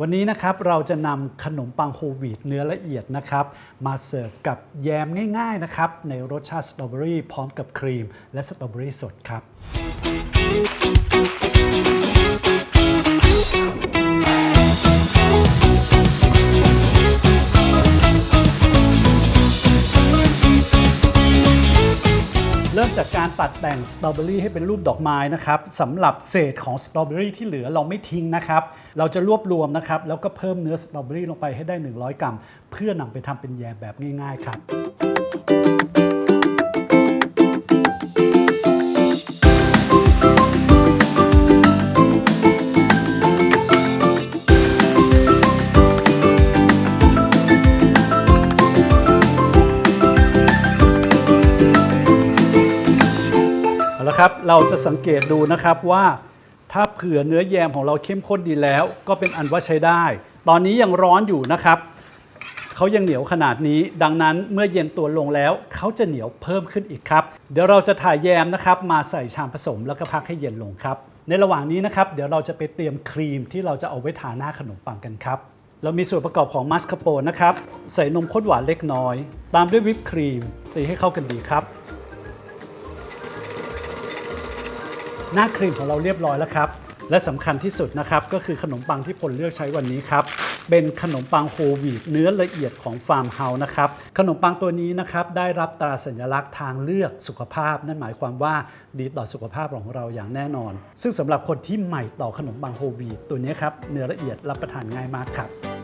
วันนี้นะครับเราจะนำขนมปังโฮลวีตเนื้อละเอียดนะครับ มาเสิร์ฟกับแยมง่ายๆนะครับ ในรสชาติสตรอเบอรี่พร้อมกับครีม และสตรอเบอรี่สดครับ จากการตัดแต่งสตรอเบอรี่ให้เป็นรูปดอกไม้นะครับสำหรับเศษของสตรอเบอรี่ที่เหลือเราไม่ทิ้งนะครับ เราจะรวบรวมนะครับ แล้วก็เพิ่มเนื้อสตรอเบอรี่ลงไปให้ได้ 100 กรัม เพื่อนำไปทำเป็นแยมแบบง่าย ๆ ครับ เอาละครับเราจะสังเกตดูนะครับว่า ถ้าเผื่อเนื้อแยมของเราเข้มข้นดีแล้ว ก็เป็นอันว่าใช้ได้ ตอนนี้ยังร้อนอยู่นะครับเขายังเหนียวขนาดนี้ ดังนั้นเมื่อเย็นตัวลงแล้วเขาจะเหนียวเพิ่มขึ้นอีกครับ เดี๋ยวเราจะถ่ายแยมนะครับมาใส่ชามผสมแล้วก็พักให้เย็นลงครับ ในระหว่างนี้นะครับเดี๋ยวเราจะไปเตรียมครีมที่เราจะเอาไว้ทาหน้าขนมปังกันครับเรามีส่วนประกอบของมัสคาโปนนะครับใส่นมข้นหวานเล็กน้อย ตามด้วยวิปครีมตีให้เข้ากันดีครับ หน้าครีมของเราเรียบร้อยแล้วครับ และสำคัญที่สุดนะครับ ก็คือขนมปังที่พลเลือกใช้วันนี้ครับ เป็นขนมปังโฮลวีตเนื้อละเอียดของฟาร์มเฮาส์นะครับ ขนมปังตัวนี้นะครับ ได้รับตราสัญลักษณ์ทางเลือกสุขภาพ นั่นหมายความว่าดีต่อสุขภาพของเราอย่างแน่นอน ซึ่งสำหรับคนที่ใหม่ต่อขนมปังโฮลวีตตัวนี้ครับเนื้อละเอียดรับประทานง่ายมากครับ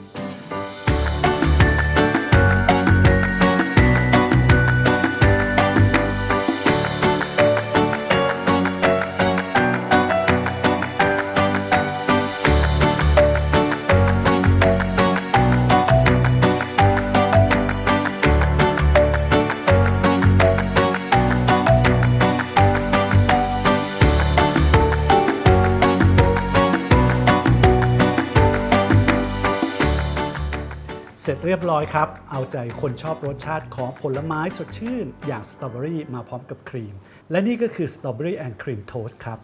เสร็จเรียบร้อยครับ เอาใจคนชอบรสชาติของผลไม้สดชื่น อย่างสตรอเบอรี่มาพร้อมกับครีม และนี่ก็คือสตรอเบอรี่แอนด์ครีมโทสต์ครับ